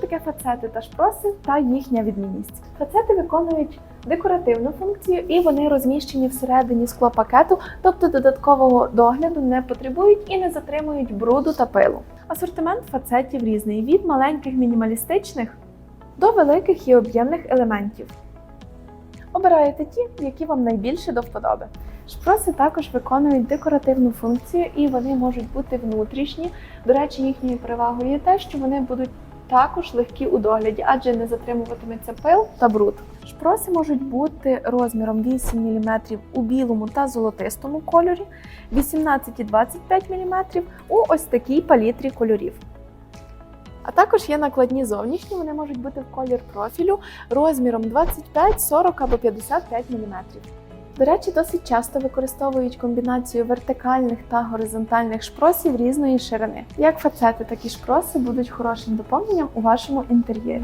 Таке фацети та шпроси та їхня відмінність? Фацети виконують декоративну функцію і вони розміщені всередині склопакету, тобто додаткового догляду не потребують і не затримують бруду та пилу. Асортимент фацетів різний від маленьких мінімалістичних до великих і об'ємних елементів. Обираєте ті, які вам найбільше до вподоби. Шпроси також виконують декоративну функцію і вони можуть бути внутрішні. До речі, їхньою перевагою є те, що вони будуть також легкі у догляді, адже не затримуватиметься пил та бруд. Шпроси можуть бути розміром 8 мм у білому та золотистому кольорі, 18-25 мм у ось такій палітрі кольорів. А також є накладні зовнішні, вони можуть бути в колір профілю розміром 25, 40 або 55 мм. До речі, досить часто використовують комбінацію вертикальних та горизонтальних шпросів різної ширини. Як фацети, так і шпроси будуть хорошим доповненням у вашому інтер'єрі.